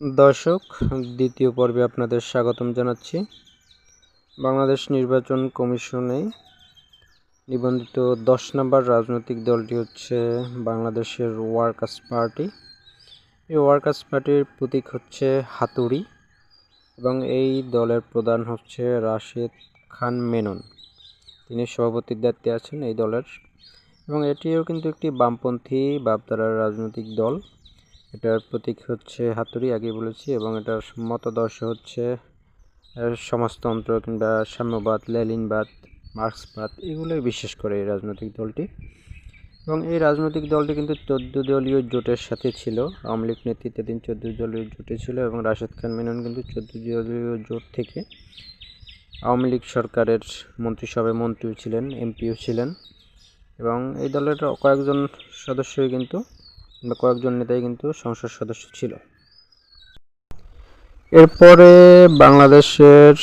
দর্শক, দ্বিতীয় পর্বে আপনাদের স্বাগতম জানাচ্ছি। বাংলাদেশ নির্বাচন কমিশনে নিবন্ধিত দশ নম্বর রাজনৈতিক দলটি হচ্ছে বাংলাদেশের ওয়ার্কার্স পার্টি। এই ওয়ার্কার্স পার্টির প্রতীক হচ্ছে হাতুড়ি এবং এই দলের প্রধান হচ্ছে রাশেদ খান মেনন। তিনি সভাপতির দায়িত্বে আছেন এই দলের এবং এটিও কিন্তু একটি বামপন্থী ভাবধারার রাজনৈতিক দল। এটার প্রতীক হচ্ছে হাতুড়ি আগে বলেছি, এবং এটার মতাদর্শ হচ্ছে সমাজতন্ত্র কিংবা সাম্যবাদ লেলিনবাদ মার্ক্সবাদ, এগুলোই বিশেষ করে এই রাজনৈতিক দলটি। এবং এই রাজনৈতিক দলটি কিন্তু চোদ্দ দলীয় জোটের সাথে ছিল। আওয়ামী লীগ নেতৃত্বাধীন চোদ্দ দলীয় জোটে ছিল এবং রাশেদ খান মেনন কিন্তু চোদ্দ দলীয় জোট থেকে আওয়ামী লীগ সরকারের মন্ত্রিসভায় মন্ত্রীও ছিলেন, এমপিও ছিলেন। এবং এই দলের কয়েকজন সদস্যই কিন্তু বা কয়েকজন নেতাই কিন্তু সংসদ সদস্য ছিল। এরপরে বাংলাদেশের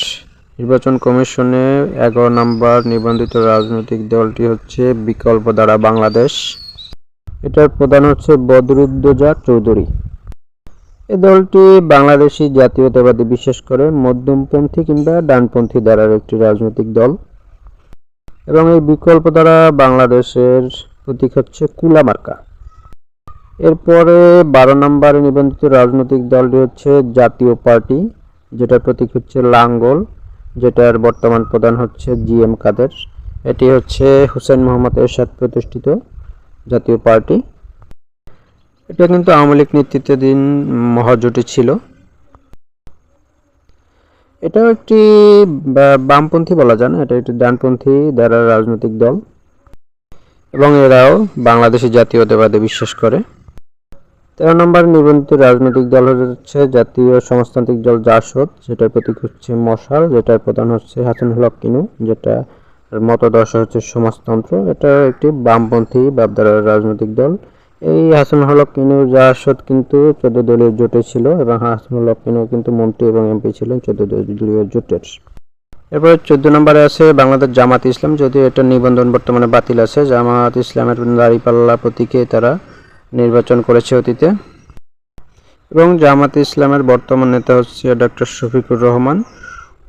নির্বাচন কমিশনে এগারো নম্বর নিবন্ধিত রাজনৈতিক দলটি হচ্ছে বিকল্প দ্বারা বাংলাদেশ। এটার প্রধান হচ্ছে বদরুদ্দোজা চৌধুরী। এই দলটি বাংলাদেশি জাতীয়তাবাদী, বিশেষ করে মধ্যমপন্থী কিংবা ডানপন্থী দ্বারার একটি রাজনৈতিক দল। এবং এই বিকল্প দ্বারা বাংলাদেশের প্রতীক হচ্ছে কুলামার্কা। এরপরে বারো নম্বরে নিবন্ধিত রাজনৈতিক দলটি হচ্ছে জাতীয় পার্টি, যেটার প্রতীক হচ্ছে লাঙ্গল, যেটার বর্তমান প্রধান হচ্ছে জি এম কাদের। এটি হচ্ছে হুসেন মোহাম্মদ এরশাদ প্রতিষ্ঠিত জাতীয় পার্টি। এটা কিন্তু আওয়ামী লীগ নেতৃত্বাধীন মহাজোটে ছিল। এটাও একটি বামপন্থী বলা যায় না, এটা একটি ডানপন্থী দ্বারা রাজনৈতিক দল। এবং এরাও বাংলাদেশি জাতীয়তাবাদে বিশ্বাস করে। তেরো নম্বর নিবন্ধিত রাজনৈতিক দল হচ্ছে জাতীয় সমাজতান্ত্রিক দল জাসদ, যেটার প্রতীক হচ্ছে মশাল, যেটার প্রধান হচ্ছে হাসান হক কিনু, যেটা মতদর্শ হচ্ছে সমাজতন্ত্র। এটা একটি বামপন্থী ভাবধারার রাজনৈতিক দল। এই হাসান হলক কিনু জাসদ কিন্তু চোদ্দ দলীয় জোটে ছিল এবং হাসান হলক কিনু কিন্তু মন্ত্রী এবং এমপি ছিলেন চোদ্দ দলীয় জোটের। এরপরে চোদ্দ নম্বরে আছে বাংলাদেশ জামাত ইসলাম, যদিও এটা নিবন্ধন বর্তমানে বাতিল আছে। জামাত ইসলামের দাঁড়িপাল্লা প্রতীকে তারা নির্বাচন করেছে অতীতে। এবং জামাত ইসলামের বর্তমান নেতা হচ্ছে ডক্টর শফিকুর রহমান।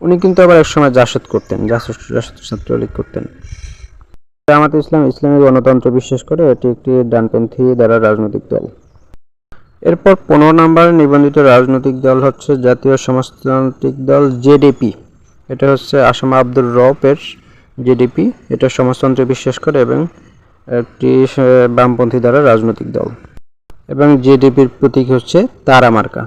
উনি কিন্তু আবার একসময় জাসদ করতেন, জাসদ জাসদ ছাত্রলীগ করতেন। জামাত ইসলাম ইসলামী গণতন্ত্র বিশ্বাস করে, এটি একটি ডানপন্থী দ্বারা রাজনৈতিক দল। এরপর পনেরো নম্বর নিবন্ধিত রাজনৈতিক দল হচ্ছে জাতীয় সমাজতান্ত্রিক দল জেডিপি। এটা হচ্ছে আসাম আব্দুর রবের জেডিপি। এটা সমাজতন্ত্রে বিশ্বাস করে এবং একটি বামপন্থী দ্বারা রাজনৈতিক দল। এবং জেডিপির প্রতীক হচ্ছে তারা মার্কা।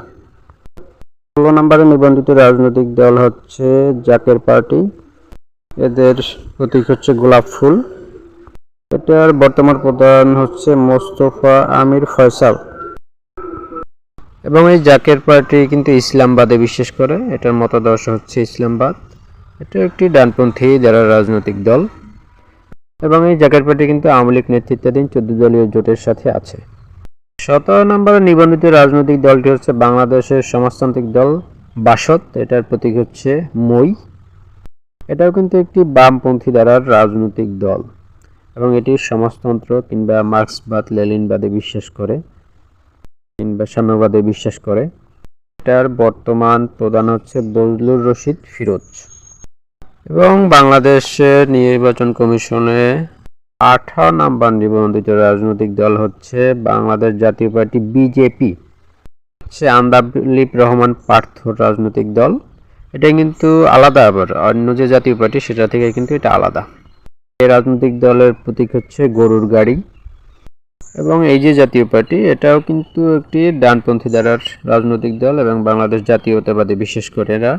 ষোলো নম্বরে নিবন্ধিত রাজনৈতিক দল হচ্ছে জাকের পার্টি। এদের প্রতীক হচ্ছে গোলাপ ফুল। এটার বর্তমান প্রধান হচ্ছে মোস্তফা আমির ফয়সাল। এবং এই জাকের পার্টি কিন্তু ইসলামবাদে বিশ্বাস করে। এটার মতাদর্শ হচ্ছে ইসলামবাদ। এটা একটি ডানপন্থী যারা রাজনৈতিক দল। এবং এই জাকের পার্টি কিন্তু আওয়ামী লীগ নেতৃত্বাধীন চোদ্দ দলীয় জোটের সাথে আছে। সতেরো নম্বরে নিবন্ধিত রাজনৈতিক দলটি হচ্ছে বাংলাদেশের সমাজতান্ত্রিক দল বাসদ। এটার প্রতীক হচ্ছে মই। এটাও কিন্তু একটি বামপন্থী দ্বারার রাজনৈতিক দল। এবং এটি সমাজতন্ত্র কিংবা মার্ক্সবাদ লেলিনবাদে বিশ্বাস করে, কিংবা সাম্যবাদে বিশ্বাস করে। এটার বর্তমান প্রধান হচ্ছে বজলুর রশিদ ফিরোজ। এবং বাংলাদেশের নির্বাচন কমিশনে আঠারো নাম্বার নিবন্ধিত রাজনৈতিক দল হচ্ছে বাংলাদেশ জাতীয় পার্টি, বিজেপি। সে আন্দালিব রহমান পার্থ রাজনৈতিক দল। এটা কিন্তু আলাদা আবার, অন্য যে জাতীয় পার্টি সেটা থেকে কিন্তু এটা আলাদা। এই রাজনৈতিক দলের প্রতীক হচ্ছে গরুর গাড়ি। এবং এই যে জাতীয় পার্টি, এটাও কিন্তু একটি ডানপন্থী দ্বারার রাজনৈতিক দল এবং বাংলাদেশ জাতীয়তাবাদী, বিশেষ করে এরা।